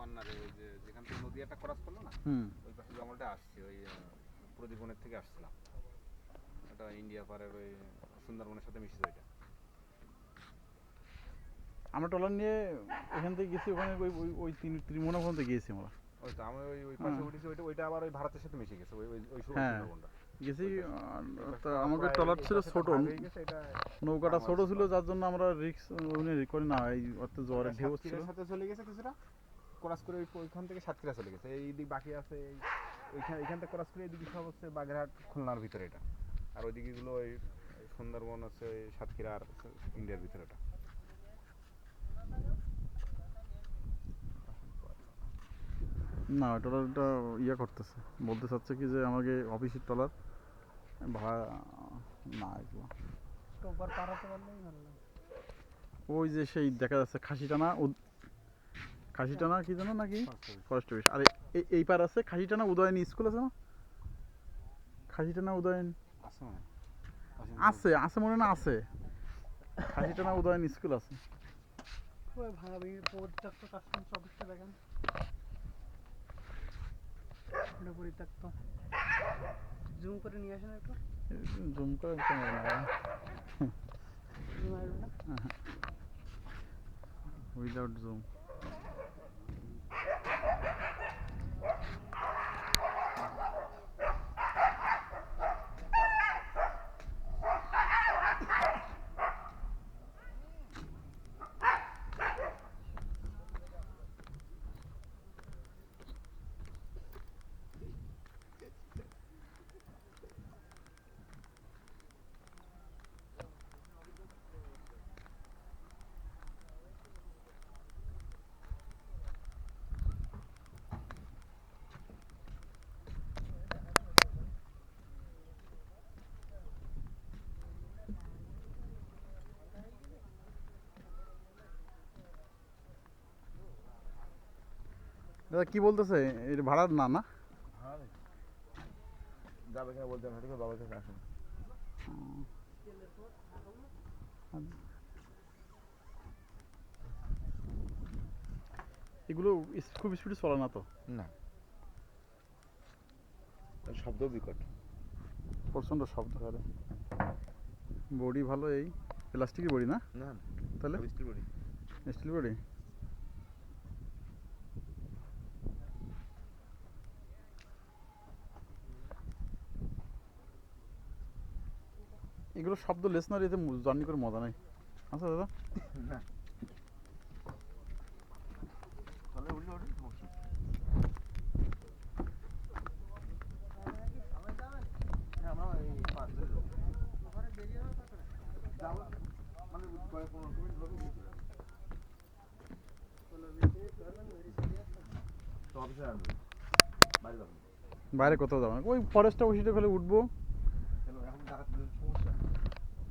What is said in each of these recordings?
কর্নারে ওই যে যেখান থেকে নদী একটা ক্রস করল না ওই পাশে জঙ্গলটা আসছে ওই প্রদীপনের থেকে আসছিলাম। এটা ইন্ডিয়া পাড়ের ওই সুন্দরবনের সাথে মিশছে ওইটা আমরা ট্রলার নিয়ে এখান থেকে গেছি ওখানে ওই ওই ওই তিন ত্রিমোনা পর্যন্ত গিয়েছি আমরা। ওই তো আমি ওই ওই পাশে হ্যাঁ। উঠেছি ওইটা ওইটা আবার ওই ভারতের সাথে মিশে গেছে ওই ওই ওই হ্যাঁ। সুন্দরবনটা। গেছি আমাদের ট্রলার ছিল ছোট। নৌকাটা ছোট ছিল ছিল। যার জন্য আমরা রিক্স করি না এই অত জ্বরের ঢেউ ছিল। সাথে চলে গেছে কিছুটা? ক্রস করে ওইখান থেকে সাতক্ষীরা চলে গেছে। এই দিক বাকি আছে ওইখান এখান থেকে ক্রস করে এইদিকে সব হচ্ছে বাগেরহাট খুলনার ভিতরে এটা। আর ওইদিকে গুলো ওই ওই সুন্দরবন হচ্ছে ওই সাতক্ষীরা আর ইন্ডিয়ার ভিতরে এটা। না ওটা ট্রলারটা ইয়ে করতেছে। বলতে চাচ্ছে কি যে আমাকে অফিসের ট্রলার ভাড়া না এগুলো। ওই যে সেই দেখা যাচ্ছে খাসিটানা উদ- খাসিটানা কি জানো নাকি? ফরেস্ট অফিস আর এই এই পার আছে খাসিটানা উদয়নী স্কুল আছে না? খাসিটানা উদয়ন আছে আছে আছে মনে না আছে? খাসিটানা উদয়ন স্কুল আছে। জুম করে নিয়ে আসেন একটু জুম করে উইদাউট জুম দাদা কি বলতেছে? এটা ভাড়ার না না? যাবে কিনা বলতে হবে বাবার কাছে আসেন। এগুলো খুব স্পিডে চলে না তো? না। শব্দ বিকট। প্রচণ্ড শব্দ করে বডি ভালো এই? প্লাস্টিকের বডি না? না তাহলে? স্টিল বডি স্টিল বডি এগুলো শব্দ লেস না এতে জার্নি করে মজা নাই। আচ্ছা দাদা। হ্যাঁ মানে বাইরে কোথাও যাব না। ওই ফরেস্ট অফিসে ফেলে উঠবো কেন এখন টাকা তুলে সমস্যা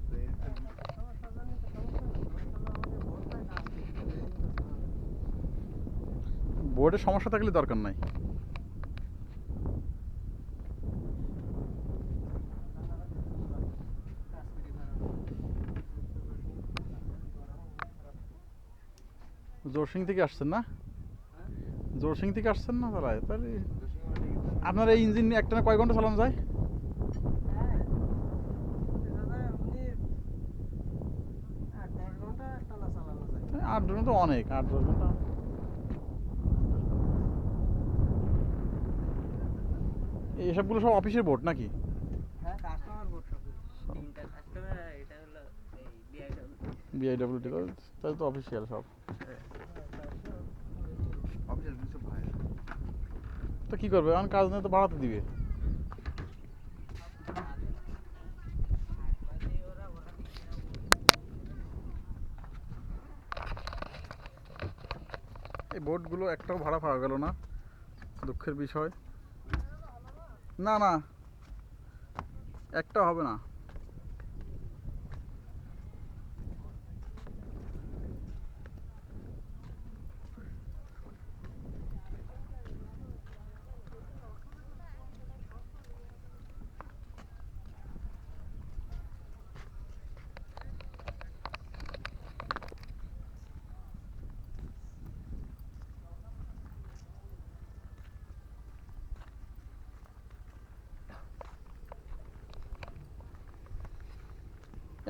তো এই বোর্ডের সমস্যা থাকলে দরকার নাই। জোরসিং থেকে আসছেন না? জোরসিং থেকে আসছেন না তাহলে? তাহলে আপনার এই ইঞ্জিন একটা না কয় ঘণ্টা চালানো যায়? আট ঘণ্টা অনেক, আট দশ ঘণ্টা। এইসবগুলো সব অফিসের বোর্ড নাকি? বিআইডব্লিউটি তাহলে তো অফিসিয়াল সব। তো কি করবে? এখন কাজ নেই তো বাড়াতে দিবে। এই বোটগুলো একটাও ভাড়া পাওয়া গেল না। দুঃখের বিষয়। না না। একটা হবে না।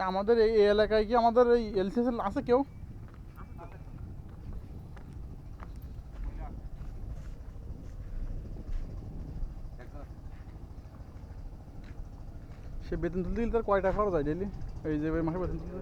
আমাদের এই এলাকায় কি আমাদের এই এলসিএস আছে কেউ? সে বেতন তুলতে গেলে তার কয় টাকা খরচ হয় ডেলি এই যে মাসে বেতন তুলতে